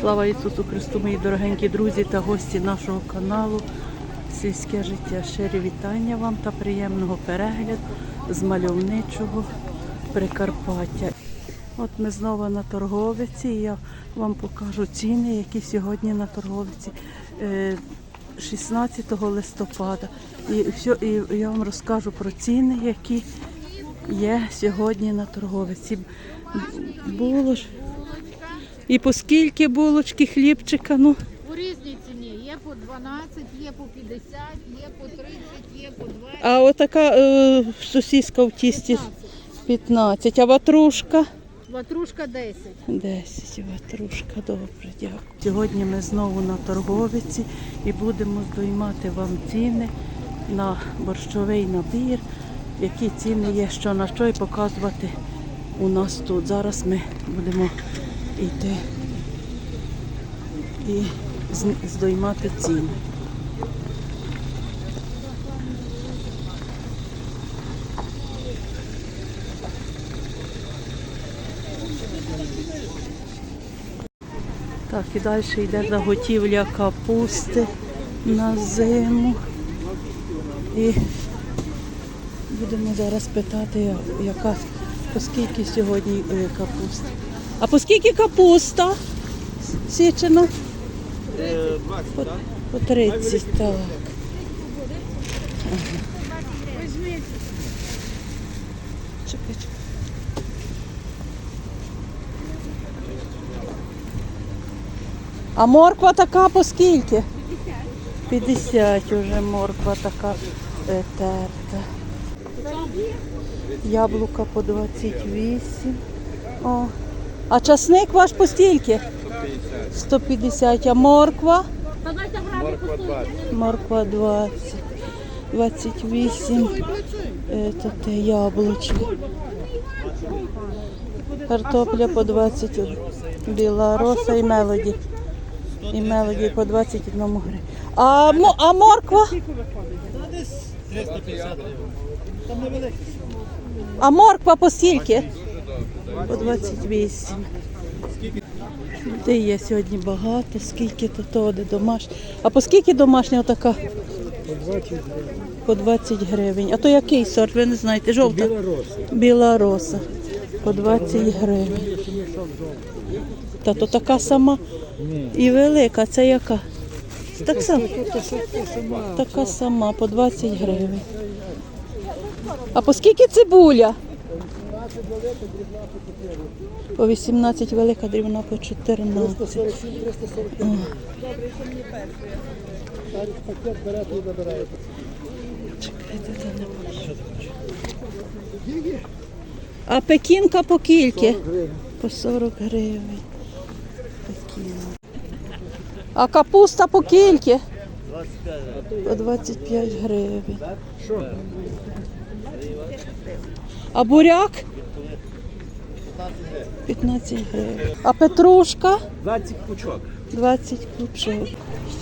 Слава Ісусу Христу, мої дорогенькі друзі та гості нашого каналу Сільське життя. Щирі вітання вам та приємного перегляду з мальовничого Прикарпаття. От ми знову на торговиці. і Я вам покажу ціни, які сьогодні на торговиці е, 16 листопада. І, все, і я вам розкажу про ціни, які є сьогодні на торговиці. Було ж. І по скільки булочки, хлібчика, ну. У різній ціні. Є по 12, є по 50, є по 30, є по 20. А отака е, сосиска в тісті 15, а ватрушка Ватрушка 10. 10, ватрушка, добре, дякую. Сьогодні ми знову на торговиці і будемо здоймати вам ціни на борщовий набір, які ціни є, що на що і показувати у нас тут. Зараз ми будемо йти і здоймати ціни. Так, і далі йде заготівля капусти на зиму. І будемо зараз питати, яка по скільки сьогодні е, капуста. А по скільки капуста? Січена? По, по 30, так. Чекай, чекай. А морква така по скільки? 50 вже морква така терта. Яблука по 28. О. А часник ваш по стільки? 150. А морква? Морква 20. 28. Е, то те яблучко. Картопля по 20. Біла роса і мелоді. І мелоді по 21 гривень. А, а морква? А морква по скільки? По 28. Людей є сьогодні багато, скільки то то де домашня. А по скільки домашня така? По 20 гривень. А то який сорт? Ви не знаєте? Жовта? Біла роса. Біла роса. По 20 гривень. Та то така сама і велика. Це яка? Так само. Така сама, по 20 гривень. А по скільки цибуля? По 18 велика, дрібна по 14. О. Чекайте, де не бачу. А пекінка по кільки? По 40 гривень. Пекінка. А капуста по кільки? По 25 гривень. А буряк? 15 гривень. А петрушка? 20 пучок. 20 пучок.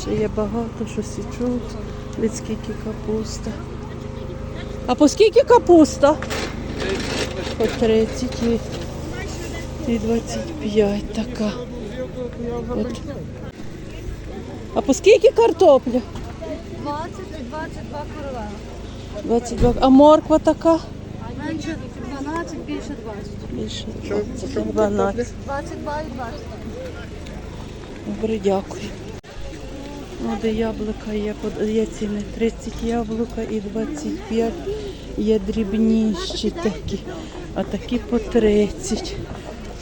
Ще є багато, що січуть. Від скільки капуста. А по скільки капуста? По 30 і, і 25 така. От. А по скільки картопля? 20 і 22 королева. 22. А морква така? Менше 12, більше 20. Більше 20, 12. 22 і 20. Добре, дякую. Ну, де яблука є, є ціни 30 яблука і 25 є дрібніші такі, а такі по 30.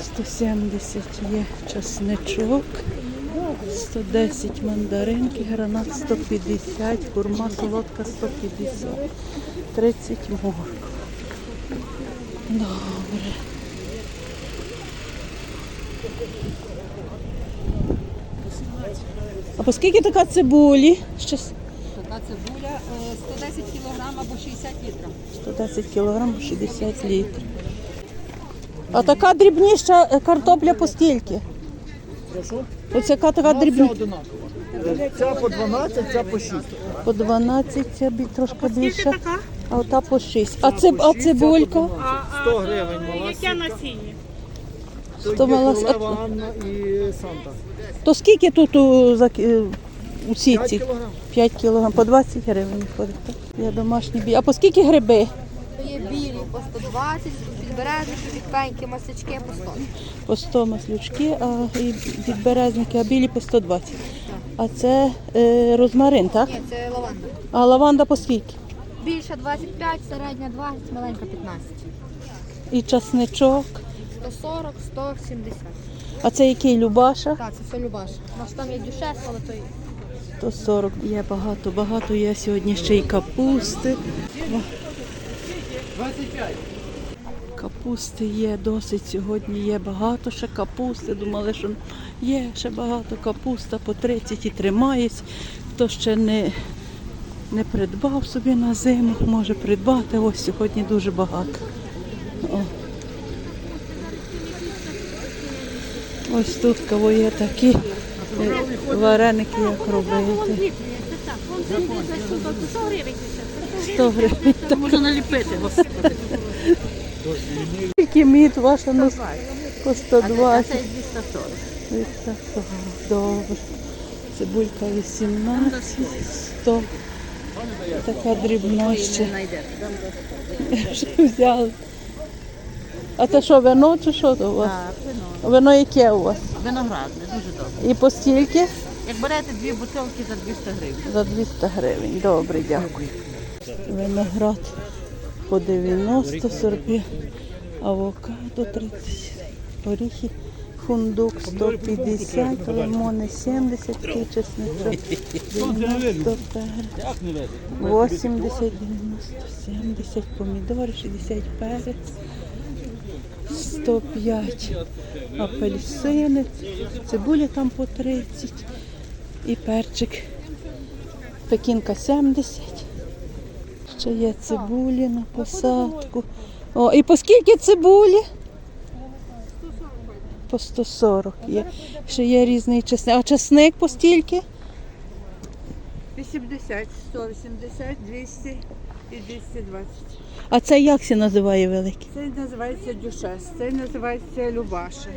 170 є часничок, 110 мандаринки, гранат 150, курма солодка 150, 30 морква. Добре. А по скільки така цибулі? Щас Така цибуля е, 110 кг або 60 літрів. 110 кілограм, 60 літрів. А така дрібніша е, картопля по скільки? Ось яка така дрібна? Ця по 12, ця по 6. По 12, ця бі- трошки більша, а ота по 6. А, циб, а цибулька? 100 гривень. Яке насіння? То То є королева Анна і Санта. То скільки тут у, за у 5 сітці? кілограм. 5 кілограм, по 20 гривень ходить. так? Я домашні бі. А по скільки гриби? Є білі по 120, підбережники, відпеньки, масячки по 100. По 100 маслючки, а і підберезники, а білі по 120. А це е, розмарин, так? Ні, це лаванда. А лаванда по скільки? Більша 25, середня 20, маленька 15. І часничок. 140, 170. А це який Любаша? Так, це все любаш. У нас там є дюшес, але то й 140. Є багато, багато є сьогодні ще й капусти. Капусти є досить сьогодні, є багато ще капусти. Думали, що є ще багато капуста по 30 і тримається. Хто ще не, не придбав собі на зиму, може придбати. Ось сьогодні дуже багато. О. Ось тут кого є такі е, вареники, як робити. 100 гривень. Та можна наліпити, господи. Скільки мід ваша на по 120. 240. Добре. Цибулька 18, 100. Така дрібна ще. Що взяли? А це що, вино чи що то у вас? Вино яке у вас? Виноградне, дуже добре. І по стільки? Як берете дві бутилки за 200 гривень. За 200 гривень. Добре, дякую. Виноград по 90, 45, авокадо 30, горіхи, фундук 150, лимони 70, такий чесничок 90 перець, 80, 90, 70, помідори, 60 перець, 105 апельсини, цибуля там по 30 і перчик. Пекінка 70. Ще є цибулі на посадку. О, і по скільки цибулі? По 140 є. Ще є різний чесник. А чесник по стільки? 80, 180, 200 і 220. А це як се називає великий? Це називається дюшес, це називається Любаша.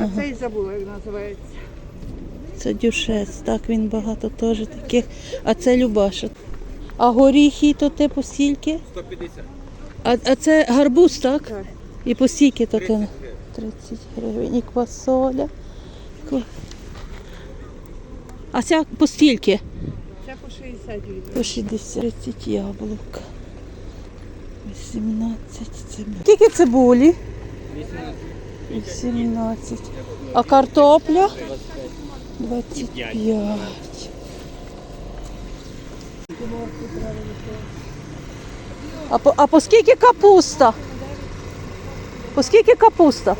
А це і забула, як називається. Це дюшес, так він багато теж таких. А це Любаша. А горіхи то ти по стільки? 150. А, а це гарбуз, так? Так. І по стільки то ти? 30 гривень. І квасоля. А ця по стільки? По 60 гривень. По 60. 30 яблук. 18 цибулі. Скільки цибулі? 18. А картопля? 25. А по, а по скільки капуста? По скільки капуста?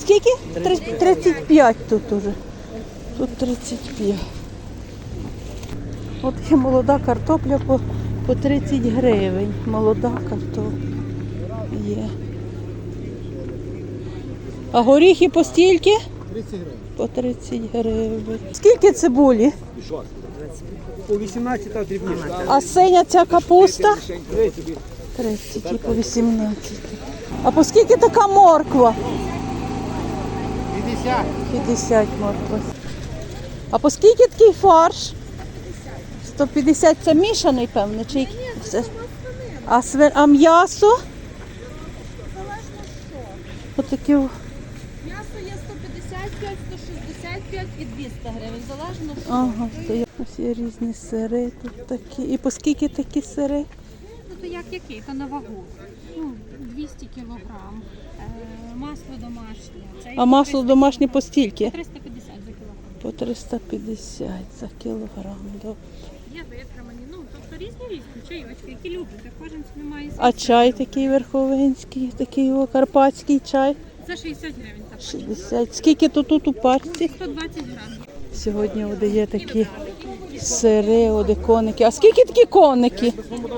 Скільки? 35 тут уже. Тут 35. От є молода картопля по, по 30 гривень. Молода картопля є. А горіхи по стільки? 30 гривень. По 30 гривень. Скільки цибулі? По 18 та. А синя ця капуста? 30. 30 і по 18. А по скільки така морква? 50. 50 морква. А по скільки такий фарш? 150 це мішаний, певно, чи який? Це- А, свин... а м'ясо? Отакі. о- М'ясо є 155, 165 і 200 гривень, залежно. Ага, то є. Ось є різні сири тут такі. І по скільки такі сири? Ну то як який? То на вагу. Ну, 200 кілограм. Масло домашнє. Це А масло домашнє по стільки? 350 за кілограм. По 350 за кілограм. Добре. Є. Ну, тобто різні різні чайочки, які любите. Кожен собі має свій. А чай такий верховинський, такий о, карпатський чай. За 60 гривень. Так. 60. Скільки то тут у парці? 120 грамів. Сьогодні от є такі сири, оде коники. А скільки такі коники?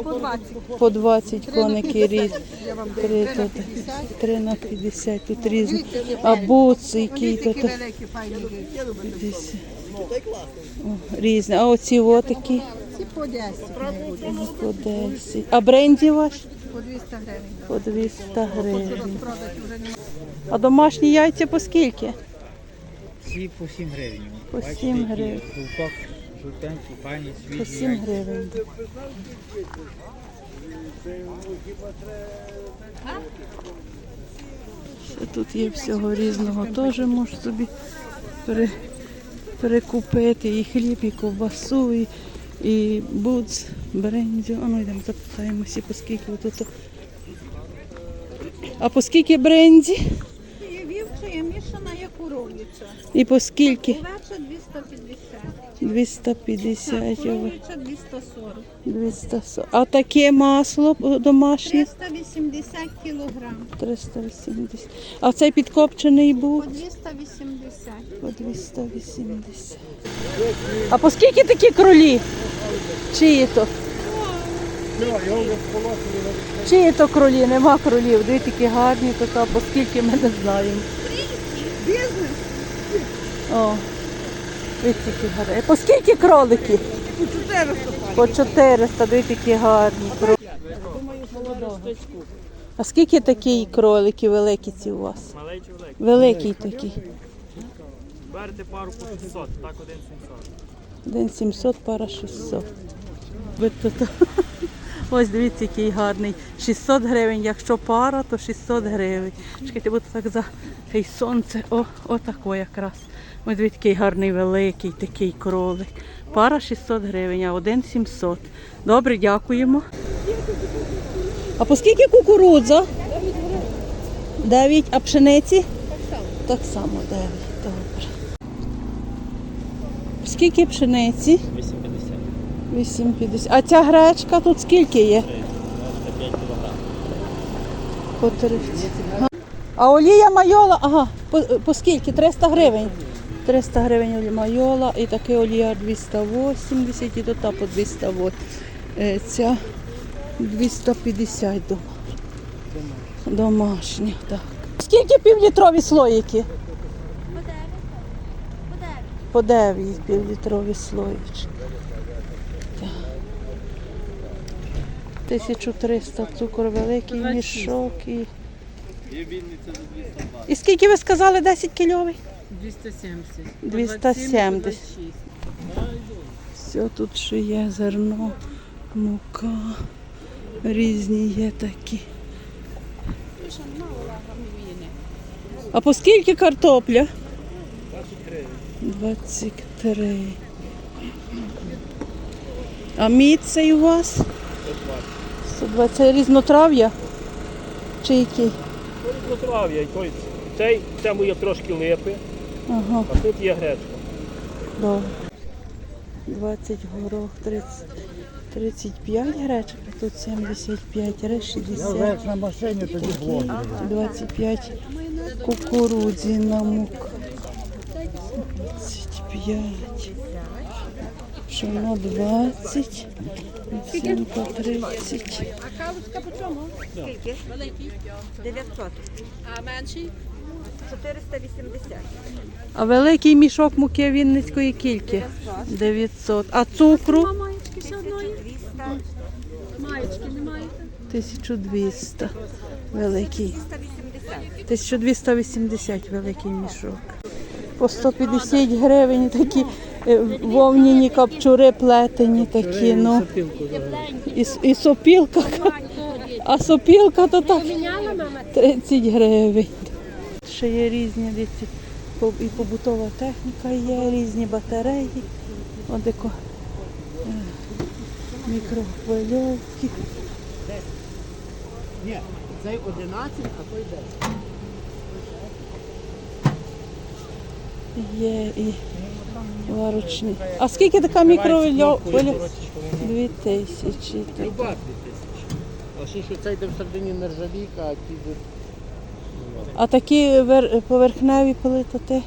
По 20. По 20 коники різні. Три, три на 50, тут різні. А буци, які то, то 50. О, різні. А оці от такі Ці по 10. по 10. А бренді ваш? По 200 гривень. По 200 гривень. А домашні яйця по скільки? Всі по 7 гривень. По Бачите, 7 гривень. Жовток, жовтенький, пані, По 7 гривень. Ще тут є всього різного, теж можеш собі пере, перекупити і хліб, і ковбасу, і, і буц, брензю. А ну йдемо запитаємося, по скільки тут. А по скільки брензі? Вівча, є мішана, є коров'яча. І по скільки? Овеча 250. 250 євро. 240. 240. А таке масло домашнє? 380 кілограм. 380. А цей підкопчений був? По 280. По 280. А по скільки такі кролі? Чиї то? Чиї то кролі? Нема кролів. Дві такі гарні, то по скільки ми не знаємо. Бізнес О, дві такі гарні. По скільки кролики? по 400 пар. По 400, дві такі гарні. кролики. А скільки такі кролики великі ці у вас? Малий чи великий? Великий такий. Берете пару по 600, так один 700. Один 700, пара 600. Ви тут- Ось дивіться, який гарний. 600 гривень, якщо пара, то 600 гривень. Чекайте, бо так за хай сонце. О, отако якраз. Ось дивіться, який гарний великий такий кролик. Пара 600 гривень, а один 700. Добре, дякуємо. А по скільки кукурудза? 9. А пшениці? Так само 9. Добре. Скільки пшениці? 850. 8,50. А ця гречка тут скільки є? 5 кг. По 30. А олія майола, ага, по, по скільки? 300 гривень. 300 гривень олія майола і таке олія 280 і до та по 208. Е, Ця 250 дома. Домашня, так. Скільки півлітрові слоїки? По 9 півлітрові слоїчки. 1300 цукор великий мішок і. І скільки ви сказали 10 кільовий? 270. 270. Все тут ще є зерно, мука, різні є такі. А по скільки картопля? 23. А мід цей у вас? 120. Це різнотрав'я? Чи який? Різнотрав'я, і той, цей, цьому є трошки липи, Ага. а тут є гречка. Добре. 20 горох, 30, 35 гречок, а тут 75, рис 60, на машині тоді блок. 25 кукурудзяна мука. 25. Пшено 20. Оцінка 30. А кавушка по чому? Скільки? Великий. 900. А менший? 480. А великий мішок муки Вінницької кільки? 900. А цукру? Маєчки все одної? 200. Маєчки не маєте? 1200. Великий. 1280 великий мішок. По 150 гривень такі вовняні капчури плетені такі. Ну. І, і сопілка. А сопілка то так 30 гривень. Ще є різні дивіться, і побутова техніка є, різні батареї. Одеко мікрохвильовки. Ні, цей 11, а той 10. Є і варочні. А скільки така мікрохвильовка? Дві тисячі. тут. Люба 2000. А ще що цей йде всередині нержавійка, а ті де А такі вер- поверхневі плити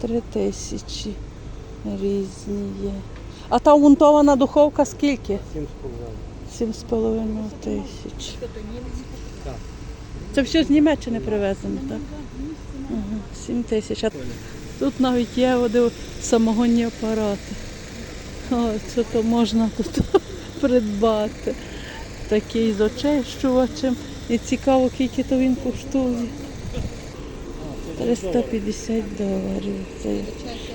три тисячі різні є. А та унтована духовка скільки? 7,5. Сім з половиною тисяч. Це все з Німеччини привезено, так? Сім тисяч. Тут навіть є води самогонні апарати. О, це то можна тут придбати. такий з очищувачем. І цікаво, скільки то він коштує. 350 доларів. Це.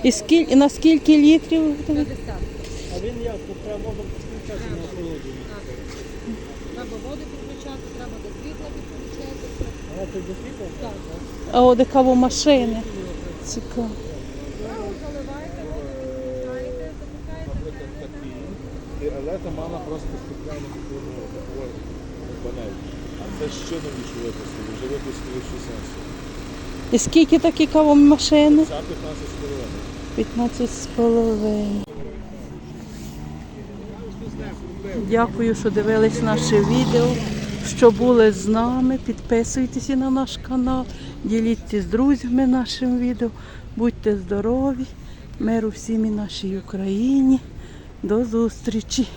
І, скіль, і на скільки літрів? А він як? Треба можна підключати на холоді. Треба води підключати, треба до світла підключати. А це до світла? Так. А от де кавомашини. Цікаво. Підключаєте. І мала просто спеціально таку. А це ще новіше випустили, вже випустили 16. І скільки такі кавомашини? Ця 15 15 з половиною. Дякую, що дивились наше відео, що були з нами. Підписуйтесь на наш канал, діліться з друзями нашим відео. Будьте здорові, миру всім і нашій Україні. До зустрічі!